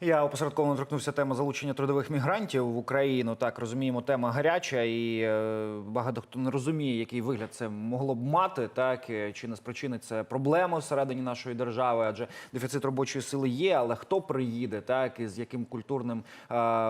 Я опосередковано торкнувся теми залучення трудових мігрантів в Україну. Так розуміємо, тема гаряча, і е, багато хто не розуміє, який вигляд це могло б мати, так е, чи не спричинить це проблему всередині нашої держави, адже дефіцит робочої сили є. Але хто приїде, так і з яким культурним е,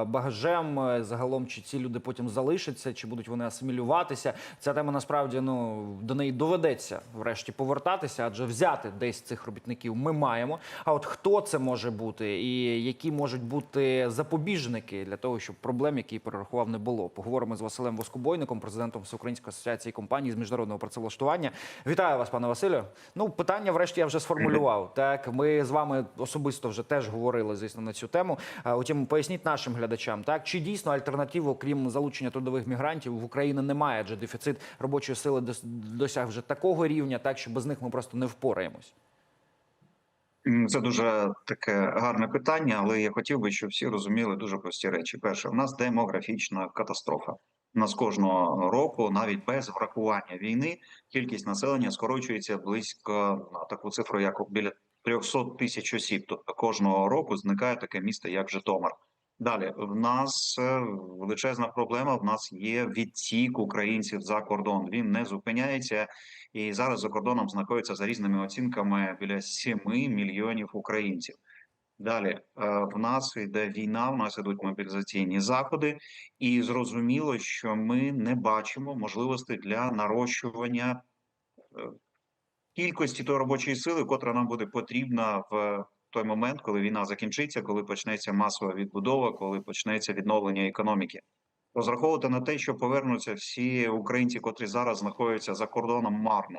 багажем загалом, чи ці люди потім залишаться, чи будуть вони асимілюватися? Ця тема насправді ну до неї доведеться врешті повертатися, адже взяти десь цих робітників ми маємо. А от хто це може бути, і які можуть бути запобіжники для того, щоб проблем, які перерахував, не було? Поговоримо з Василем Воскобойником, президентом Всеукраїнської асоціації компаній з міжнародного працевлаштування. Вітаю вас, пане Василю. Ну, питання, врешті, я вже сформулював. Так, ми з вами особисто вже теж говорили, звісно, на цю тему. Утім, поясніть нашим глядачам, так чи дійсно альтернатив, окрім залучення трудових мігрантів, в Україні немає, адже дефіцит робочої сили дос- досяг вже такого рівня, так що без них ми просто не впораємось. Це дуже таке гарне питання, але я хотів би, щоб всі розуміли дуже прості речі. Перше, у нас демографічна катастрофа. У нас кожного року, навіть без врахування війни, кількість населення скорочується близько на таку цифру, як біля 300 тисяч осіб. Тобто кожного року зникає таке місто, як Житомир. Далі в нас е, величезна проблема. В нас є відтік українців за кордон. Він не зупиняється, і зараз за кордоном знаходиться за різними оцінками біля 7 мільйонів українців. Далі е, в нас йде війна, в нас ідуть мобілізаційні заходи, і зрозуміло, що ми не бачимо можливостей для нарощування е, кількості тої робочої сили, котра нам буде потрібна в той момент, коли війна закінчиться, коли почнеться масова відбудова, коли почнеться відновлення економіки. Розраховувати на те, що повернуться всі українці, котрі зараз знаходяться за кордоном, марно.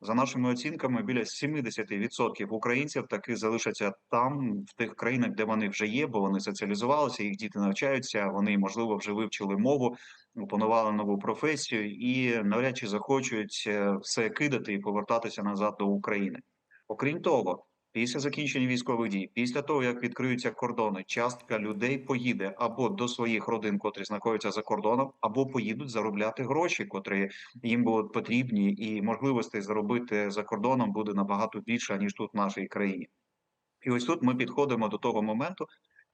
За нашими оцінками, біля 70% українців таки залишаться там, в тих країнах, де вони вже є, бо вони соціалізувалися, їх діти навчаються. Вони можливо вже вивчили мову, опанували нову професію і навряд чи захочуть е, все кидати і повертатися назад до України. Окрім того, після закінчення військових дій, після того як відкриються кордони, частка людей поїде або до своїх родин, котрі знаходяться за кордоном, або поїдуть заробляти гроші, котрі їм будуть потрібні, і можливостей заробити за кордоном буде набагато більше ніж тут в нашій країні. І ось тут ми підходимо до того моменту,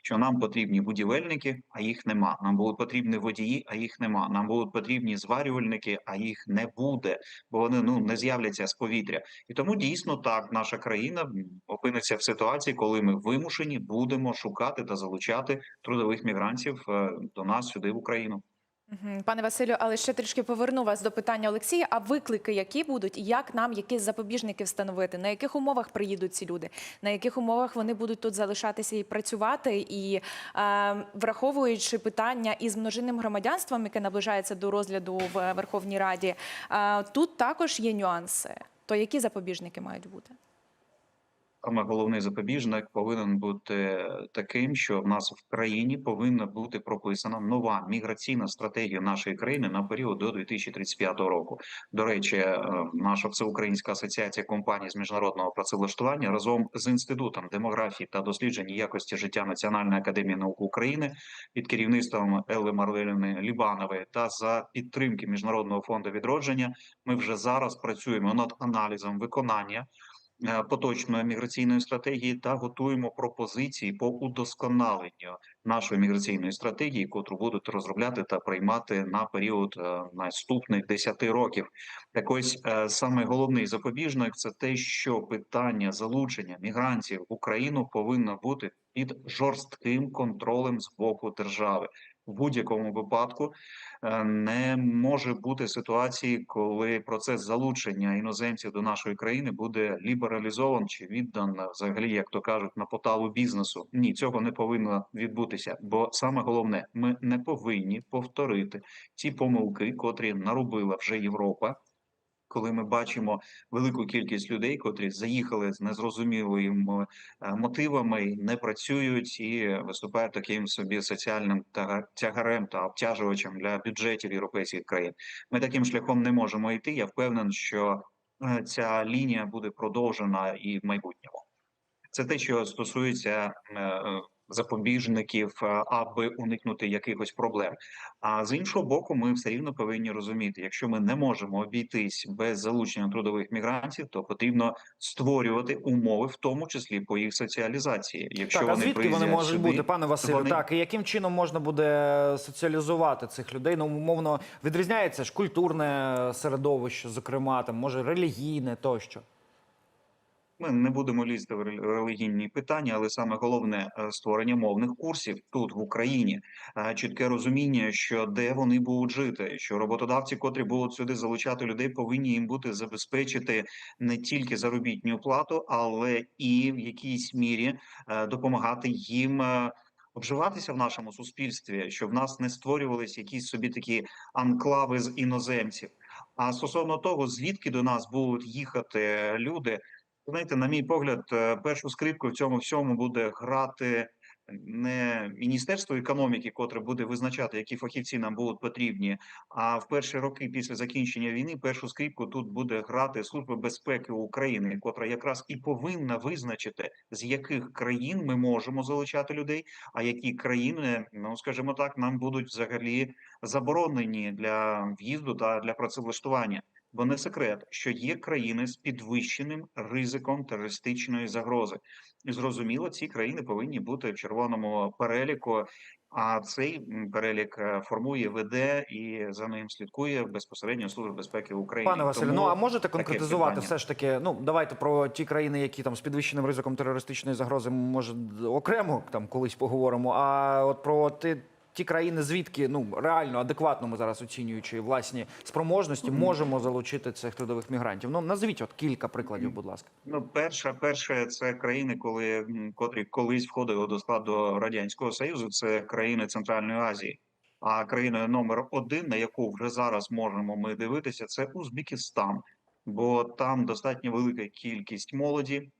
що нам потрібні будівельники, а їх нема. Нам були потрібні водії, а їх нема. Нам були потрібні зварювальники, а їх не буде, бо вони ну не з'являться з повітря. І тому дійсно так наша країна опиниться в ситуації, коли ми вимушені будемо шукати та залучати трудових мігрантів е, до нас сюди в Україну. Пане Василю, але ще трішки поверну вас до питання Олексія. А виклики які будуть, і як нам якісь запобіжники встановити? На яких умовах приїдуть ці люди? На яких умовах вони будуть тут залишатися і працювати? І е, враховуючи питання із множинним громадянством, яке наближається до розгляду в Верховній Раді, е, тут також є нюанси. То які запобіжники мають бути? Саме головний запобіжник повинен бути таким, що в нас в країні повинна бути прописана нова міграційна стратегія нашої країни на період до 2035 року. До речі, е, наша всеукраїнська асоціація компаній з міжнародного працевлаштування разом з інститутом демографії та досліджень якості життя Національної академії наук України під керівництвом Елли Марлеліни Лібанової та за підтримки міжнародного фонду відродження. Ми вже зараз працюємо над аналізом виконання поточної міграційної стратегії та готуємо пропозиції по удосконаленню нашої міграційної стратегії, котру будуть розробляти та приймати на період е, наступних 10 років. Так ось е, саме головний запобіжник це те, що питання залучення мігрантів в Україну повинно бути під жорстким контролем з боку держави. В будь-якому випадку е, не може бути ситуації, коли процес залучення іноземців до нашої країни буде лібералізован чи віддан взагалі, як то кажуть, на поталу бізнесу. Ні, цього не повинно відбутися. Бо саме головне, ми не повинні повторити ті помилки, котрі наробила вже Європа. Коли ми бачимо велику кількість людей, котрі заїхали з незрозумілими е, мотивами, не працюють і виступають таким собі соціальним тягарем та обтяжувачем для бюджетів європейських країн. Ми таким шляхом не можемо йти. Я впевнений, що е, ця лінія буде продовжена і в майбутньому. Це те, що стосується е, запобіжників, е, аби уникнути якихось проблем. А з іншого боку, ми все рівно повинні розуміти, якщо ми не можемо обійтись без залучення трудових мігрантів, то потрібно створювати умови, в тому числі по їх соціалізації. Якщо так, а вони звідки вони можуть сюди, бути, пане Василю? вони- Так, і яким чином можна буде соціалізувати цих людей? Ну, умовно, відрізняється ж культурне середовище, зокрема, там, може, релігійне тощо. Ми не будемо лізти в релігійні питання, але саме головне е, створення мовних курсів тут в Україні. Е, Чітке розуміння, що де вони будуть жити, що роботодавці, котрі будуть сюди залучати людей, повинні їм бути забезпечити не тільки заробітну плату, але і в якійсь мірі е, допомагати їм. Обживатися в нашому суспільстві, щоб в нас не створювалися якісь собі такі анклави з іноземців. А стосовно того, звідки до нас будуть їхати люди, Знаєте, на мій погляд, е, першу скрипку в цьому всьому буде грати не Міністерство економіки, котре буде визначати, які фахівці нам будуть потрібні. А в перші роки після закінчення війни першу скрипку тут буде грати Служба безпеки України, котра якраз і повинна визначити, з яких країн ми можемо залучати людей, а які країни, ну скажімо так, нам будуть взагалі заборонені для в'їзду та для працевлаштування. Бо не секрет, що є країни з підвищеним ризиком терористичної загрози, і зрозуміло, ці країни повинні бути в червоному переліку. А цей перелік е, формує, веде і за ним слідкує безпосередньо Служба безпеки України. Пане Василю, Тому ну а можете конкретизувати все ж таки? Ну давайте про ті країни, які там з підвищеним ризиком терористичної загрози, може окремо там колись поговоримо. А от про ті, ті країни, звідки ну реально адекватно ми зараз оцінюючи власні спроможності, можемо залучити цих трудових мігрантів. Ну назвіть от кілька прикладів, будь ласка. Ну, перша, перше, це країни, коли котрі колись входили до складу радянського союзу. Це країни Центральної Азії. А країною номер один, на яку вже зараз можемо ми дивитися, це Узбекистан, бо там достатньо велика кількість молоді.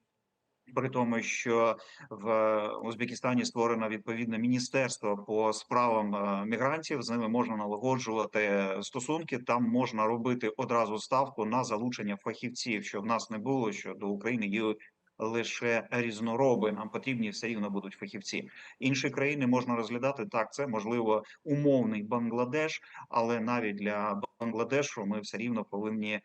При тому, що в Узбекистані створено відповідне міністерство по справам е, мігрантів, з ними можна налагоджувати стосунки. Там можна робити одразу ставку на залучення фахівців, що в нас не було, що до України є лише різнороби. Нам потрібні все рівно будуть фахівці. Інші країни можна розглядати так. Це можливо умовний Бангладеш, але навіть для Бангладешу ми все рівно повинні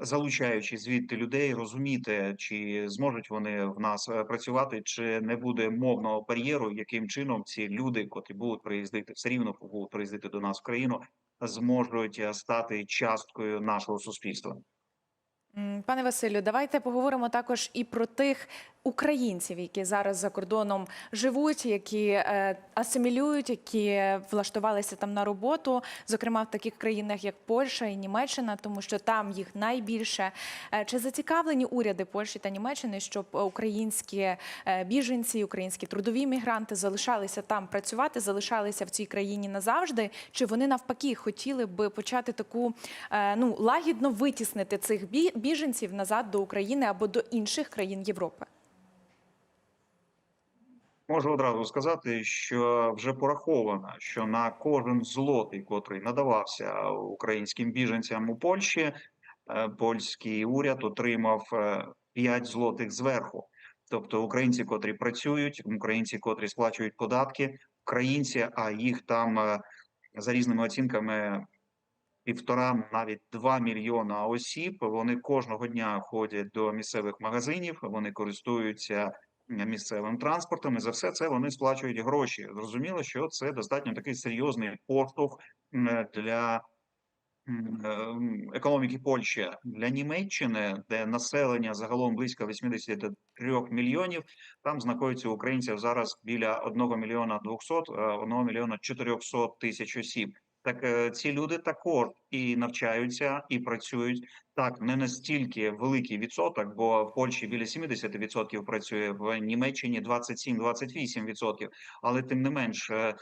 залучаючи звідти людей, розуміти, чи зможуть вони в нас е, працювати, чи не буде мовного бар'єру, яким чином ці люди, котрі будуть приїздити, все рівно будуть приїздити до нас в країну, зможуть е, стати часткою нашого суспільства. Пане Василю, давайте поговоримо також і про тих українців, які зараз за кордоном живуть, які е, асимілюють, які влаштувалися там на роботу, зокрема в таких країнах, як Польща і Німеччина, тому що там їх найбільше. Е, Чи зацікавлені уряди Польщі та Німеччини, щоб українські е, біженці, українські трудові мігранти залишалися там працювати, залишалися в цій країні назавжди? Чи вони навпаки хотіли би почати таку ну лагідно витіснити цих бі- біженців назад до України або до інших країн Європи? Можу одразу сказати, що вже пораховано, що на кожен злотий, котрий надавався українським біженцям у Польщі, е, польський уряд отримав е, 5 злотих зверху. Тобто українці, котрі працюють, українці, котрі сплачують податки, українці, а їх там е, за різними оцінками півтора, навіть два мільйона осіб. Вони кожного дня ходять до місцевих магазинів, вони користуються місцевим транспортом, і за все це вони сплачують гроші. Зрозуміло, що це достатньо такий серйозний поштовх для е, економіки Польщі для Німеччини, де населення загалом близько 83 мільйонів. Там знаходиться українців зараз біля 1 мільйона 200, е, 1 мільйона 400 тисяч осіб. Так е, ці люди також і навчаються, і працюють так не настільки великий відсоток, бо в Польщі біля 70% працює, в Німеччині 27-28%. Але тим не менш, е,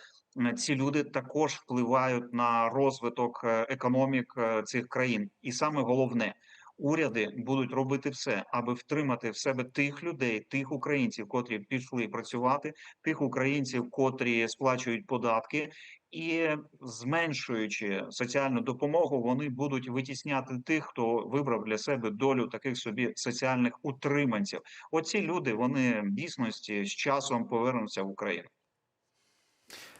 ці люди також впливають на розвиток е, економік цих країн. І саме головне, уряди будуть робити все, аби втримати в себе тих людей, тих українців, котрі пішли працювати, тих українців, котрі сплачують податки. І зменшуючи соціальну допомогу, вони будуть витісняти тих, хто вибрав для себе долю таких собі соціальних утриманців. Оці люди вони в дійсності з часом повернуться в Україну.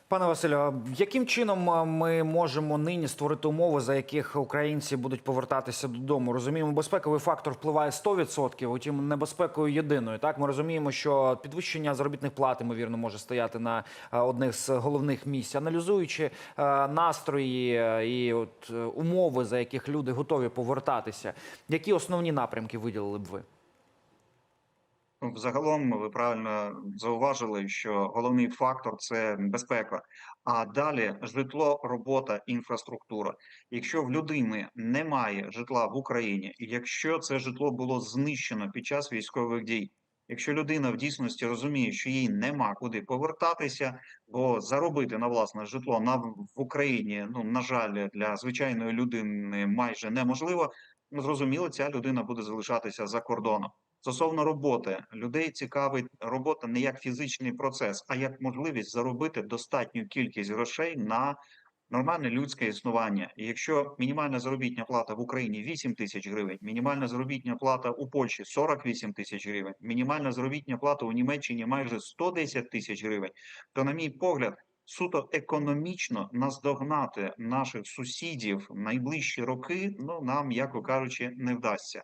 Пане Василю, яким чином ми можемо нині створити умови, за яких українці будуть повертатися додому? Розуміємо, безпековий фактор впливає 100%, утім небезпекою єдиною. Так ми розуміємо, що підвищення заробітних плат, ймовірно, може стояти на одних з головних місць, аналізуючи настрої і от е, умови, за яких люди готові повертатися. Які основні напрямки виділили б ви? Взагалом ви правильно зауважили, що головний фактор це безпека. А далі житло, робота, інфраструктура. Якщо в людини немає житла в Україні, і якщо це житло було знищено під час військових дій, якщо людина в дійсності розуміє, що їй нема куди повертатися, бо заробити на власне житло на в Україні, ну на жаль, для звичайної людини майже неможливо. Ну, зрозуміло, ця людина буде залишатися за кордоном. Стосовно роботи, людей цікавить робота не як фізичний процес, а як можливість заробити достатню кількість грошей на нормальне людське існування. І якщо мінімальна заробітня плата в Україні 8 тисяч гривень, мінімальна заробітня плата у Польщі 48 тисяч гривень, мінімальна заробітня плата у Німеччині майже 110 тисяч гривень, то, на мій погляд, суто економічно наздогнати наших сусідів найближчі роки, ну нам, яко кажучи, не вдасться.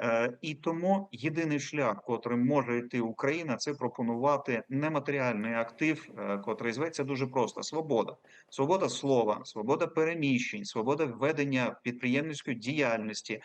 Е, І тому єдиний шлях, котрим може йти Україна, це пропонувати нематеріальний актив, е, котрий зветься дуже просто: свобода, свобода слова, свобода переміщень, свобода ведення підприємницької діяльності.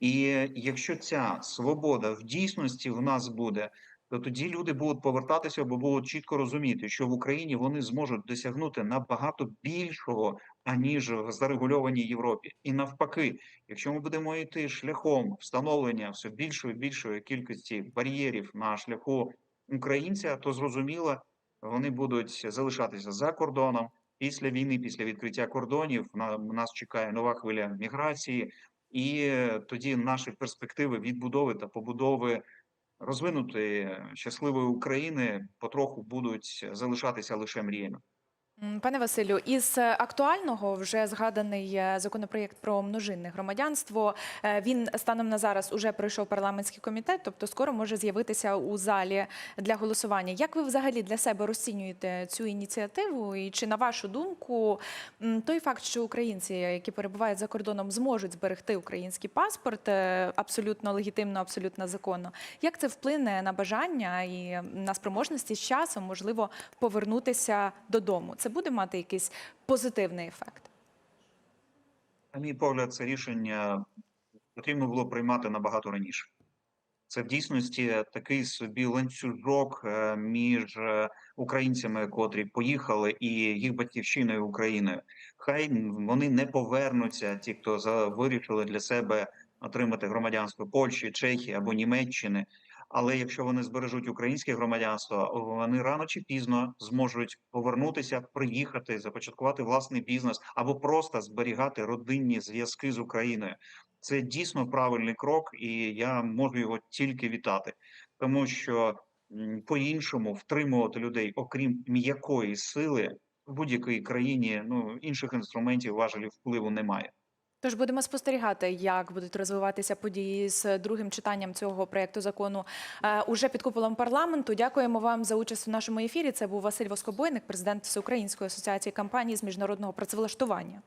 І якщо ця свобода в дійсності в нас буде, то тоді люди будуть повертатися, бо будуть чітко розуміти, що в Україні вони зможуть досягнути набагато більшого аніж в зарегульованій Європі, і навпаки. Якщо ми будемо йти шляхом встановлення все більшої більшої кількості бар'єрів на шляху українця, то зрозуміло, вони будуть залишатися за кордоном. Після війни, після відкриття кордонів, на нас чекає нова хвиля міграції, і е, тоді наші перспективи відбудови та побудови розвинутої щасливої України потроху будуть залишатися лише мріями. Пане Василю, із е, актуального вже згаданий е, законопроєкт про множинне громадянство. Е, Він станом на зараз уже пройшов парламентський комітет, тобто скоро може з'явитися у залі для голосування. Як ви взагалі для себе розцінюєте цю ініціативу? І чи на вашу думку той факт, що українці, які перебувають за кордоном, зможуть зберегти український паспорт абсолютно легітимно, абсолютно законно, як це вплине на бажання і на спроможності з часом, можливо, повернутися додому? Це буде мати якийсь позитивний ефект? На мій погляд, це рішення потрібно було приймати набагато раніше. Це в дійсності такий собі ланцюжок е, між е, українцями, котрі поїхали, і їх батьківщиною Україною. Хай вони не повернуться, ті, хто вирішили для себе отримати громадянство Польщі, Чехії або Німеччини. Але якщо вони збережуть українське громадянство, вони рано чи пізно зможуть повернутися, приїхати, започаткувати власний бізнес або просто зберігати родинні зв'язки з Україною. Це дійсно правильний крок, і я можу його тільки вітати, тому що по-іншому втримувати людей, окрім м'якої сили, в будь-якій країні ну інших інструментів важелів впливу немає. Тож будемо спостерігати, як будуть розвиватися події з другим читанням цього проєкту закону е, уже під куполом парламенту. Дякуємо вам за участь у нашому ефірі. Це був Василь Воскобойник, президент Всеукраїнської асоціації компаній з міжнародного працевлаштування.